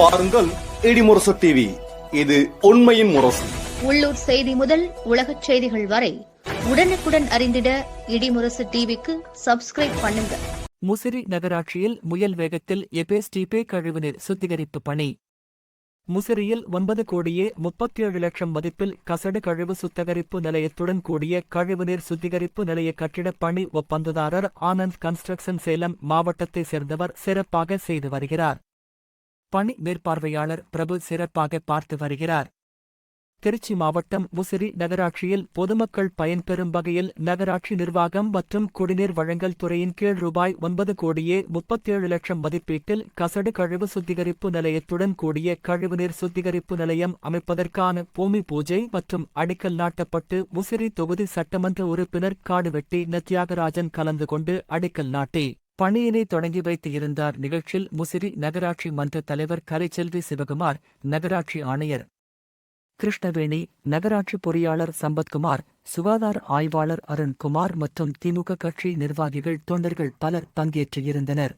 பாருங்கள் இடிமுரசு டிவி இது உண்மையின் முரசு. உள்ளூர் செய்தி முதல் உலகச் செய்திகள் வரை உடனுக்குடன் அறிந்திட இடிமுரசு டிவிக்கு சப்ஸ்கிரைப் பண்ணுங்க. முசிறி நகராட்சியில் முயல் வேகத்தில் எபேஸ்டிபே கழிவுநீர் சுத்திகரிப்பு பணி. முசிறியில் ஒன்பது கோடியே முப்பத்தேழு லட்சம் மதிப்பில் கசடு கழிவு சுத்திகரிப்பு நிலையத்துடன் கூடிய கழிவுநீர் சுத்திகரிப்பு நிலைய கட்டிடப் பணி ஒப்பந்ததாரர் ஆனந்த் கன்ஸ்ட்ரக்ஷன் சேலம் மாவட்டத்தைச் சேர்ந்தவர் சிறப்பாக செய்து வருகிறார். பணி மேற்பார்வையாளர் பிரபு சிறப்பாக பார்த்து வருகிறார். திருச்சி மாவட்டம் முசிறி நகராட்சியில் பொதுமக்கள் பயன்பெறும் வகையில் நகராட்சி நிர்வாகம் மற்றும் குடிநீர் வழங்கல் துறையின் கீழ் ரூபாய் ஒன்பது கோடியே முப்பத்தேழு லட்சம் மதிப்பீட்டில் கசடு கழிவு சுத்திகரிப்பு நிலையத்துடன் கூடிய கழிவுநீர் சுத்திகரிப்பு நிலையம் அமைப்பதற்கான பூமி பூஜை மற்றும் அடிக்கல் நாட்டப்பட்டு முசிறி தொகுதி சட்டமன்ற உறுப்பினர் காடுவெட்டி நத்தியாகராஜன் கலந்து கொண்டு அடிக்கல் நாட்டி. பணியினை தொடங்கி வைத்து இருந்தார் நிகழ்ச்சியில் முசிறி நகராட்சி மன்ற தலைவர் கரைச்செல்வி சிவகுமார் நகராட்சி ஆணையர் கிருஷ்ணவேணி நகராட்சி பொறியாளர் சம்பத்குமார் சுகாதார ஆய்வாளர் அருண்குமார் மற்றும் திமுக கட்சி நிர்வாகிகள் தொண்டர்கள் பலர் பங்கேற்று இருந்தனர்